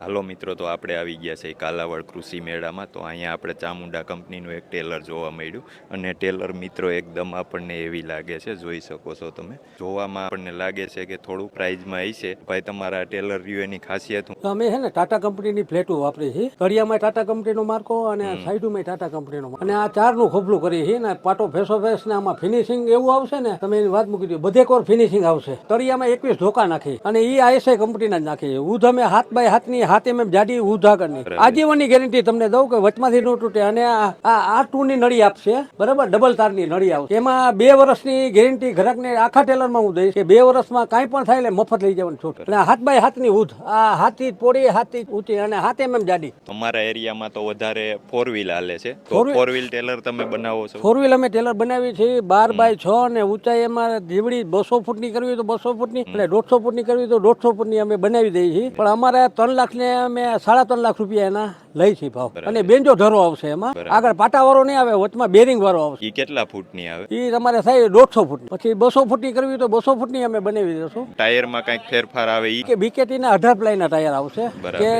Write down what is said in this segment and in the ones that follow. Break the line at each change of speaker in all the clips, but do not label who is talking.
હાલો મિત્રો તો આપણે આવી ગયા છે કાલાવાડ કૃષિ મેળામાં. તો અહીંયા આપણે ચામુંડા કંપનીનું એક ટેલર જોવા મળ્યું. અને ટેલર મિત્રો એકદમ આપણને એવી લાગે છે જોઈ શકો છો તમે. જોવામાં આપણને લાગે છે કે થોડું પ્રાઇઝમાં છે. ભાઈ તમારા ટેલર રહ્યું એની ખાસિયત હું
અમે છે ને ટાટા કંપનીની ફ્લેટો વાપરી છે તળિયામાં ટાટા કંપનીનો માર્કો અને સાઈડમાં ટાટા કંપનીનો. અને આ ચારનું ખોબલું કરી છે ને પાટો ફેસો ફેસ ને આમાં ફિનિશિંગ એવું આવશે ને તમે એની વાત મૂકી દો બધે કોર ફિનિશિંગ આવશે. તળિયામાં એકવીસ ધોકા નાખી અને એ આઈએસઆઈ કંપનીના જ નાખી અમે હાથ બાય હાથની હાથ મેં જાડી ઉધા કરી આજીવનની ગેરંટી તમને દઉં કે વચમાંથી ન તૂટે અને આ આ ટુ ની નળી આપશે બરાબર? ડબલ તારની નળી આવશે. એમાં બે વર્ષની ગેરંટી ગ્રાહકને આખા ટેલરમાં હું દઈશ કે બે વર્ષમાં કાંઈ પણ થાય એટલે મફત લઈ જવાનું છૂટ અને હાથ બાય હાથની ઉધ આ હાથી પોડી હાથી ઊંચી અને હાથે એમ જાડી.
તમારા એરિયામાં તો વધારે ફોર વ્હીલ હાલે છે. ફોર વ્હીલ ટેલર તમે બનાવો છો?
ફોર વ્હીલ અમે ટેલર બનાવી છે. બાર બાય છ અને ઊંચાઈ એમાં જીવડી બસો ફૂટની કરવી તો બસો ફૂટની અને દોઢસો ફૂટની કરવી તો દોઢસો ફૂટની અમે બનાવી દઈએ છીએ. પણ અમારે ત્રણ લાખ ને અમે સાડા ત્રણ લાખ રૂપિયા એના લઈ છે ભાવ. અને બેન્જો ધરો આવશે એમાં. આગળ પાટા વાળો નહીં આવે વચમાં બેરિંગ વાળો આવશે.
એ કેટલા ફૂટની આવે?
એ તમારે થાય દોઢસો ફૂટ પછી બસો ફૂટની કરવી તો બસો ફૂટની અમે બનાવી દઈશું.
ટાયરમાં કંઈક ફેરફાર આવે
કે બીકેટી ના અઢાર પ્લાયના ટાયર આવશે. કે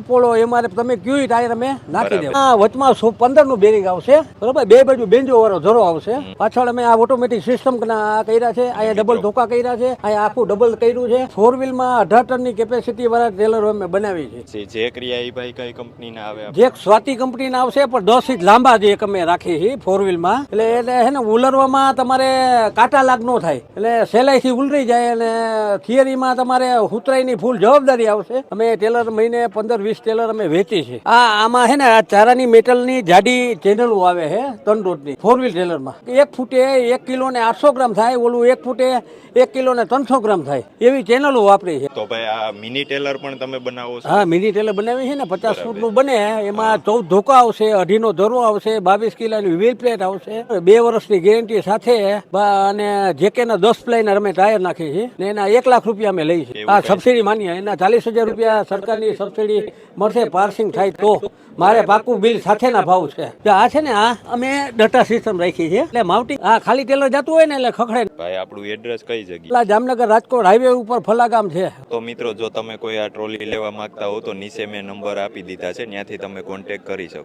એપોલો એમાં તમે કયું ટાયર અમે નાખી દે હા વચમાં પંદરનું બેરિંગ આવશે. બરોબર? બે બાજુ બેન્જો વાળો ધરો આવશે. પાછળ અમે આ ઓટોમેટિક સિસ્ટમ કર્યા છે. અહીંયા ડબલ ધોકા કર્યા છે. અહીંયા આખું ડબલ કર્યું છે. ફોર વ્હીલમાં અઢાર ટનની કેપેસિટી વાળા ટ્રેલરો અમે બનાવી છે.
જે ક્રિયા એ ભાઈ કઈ કંપનીના આવે
જે સ્વાતિ કંપનીના આવશે પણ દસ ઇંચ લાંબા જે અમે રાખી છે ફોર વ્હીલમાં એટલે એટલે હે ને ઉલરવામાં તમારે કાંટા લાગ ન થાય. એટલે સહેલાઈથી ઉલરી જાય અને થિયરીમાં તમારે હુતરાઈની ફૂલ જવાબદારી આવશે. અમે ટેલર મહિને પંદર વીસ ટેલર અમે વેચી છે આ આમાં હે ને આ ચારાની મેટલની જાડી ચેનલો આવે છે ત્રણ રોડની ફોર વ્હીલ ટેલરમાં. એક ફૂટે એક કિલો ને આઠસો ગ્રામ થાય ઓલું એક ફૂટે એક કિલો ને ત્રણસો ગ્રામ થાય. એવી ચેનલો વાપરી છે
તો ભાઈ આ મિની ટેલર પણ તમે બનાવો
હા મિની ટેલર બનાવી છે ને પચાસ ફૂટનું બને એમાં ચૌદ ધોકા આવશે અઢીનો ધરો આવશે બાવીસ કિલોની વ્હીલ પ્લેટ આવશે. બે વર્ષની ગેરંટી સાથે અને જેકે ના દસ પ્લેન અમે ટાયર નાખીએ છીએ ને એના એક લાખ રૂપિયા અમે લઈએ છીએ આ સબસિડી માનીએ એના ચાલીસ હજાર રૂપિયા સરકારની સબસિડી મળશે પાર્સિંગ થાય તો. મારે પાકું બિલ સાથેના ભાવ છે. આ છે ને આ અમે ડટા સિસ્ટમ રાખી છે. એટલે માવટી આ ખાલી ટેલર જતું હોય ને એટલે ખખડે.
ભાઈ આપણું એડ્રેસ કઈ
જગ્યા જામનગર રાજકોટ હાઈવે ઉપર ફલાગામ છે.
તો મિત્રો જો તમે કોઈ આ ટ્રોલી લેવા માંગતા હો તો નીચે મેં નંબર આપી દીધા છે. ત્યાંથી તમે કોન્ટેક કરી શકો.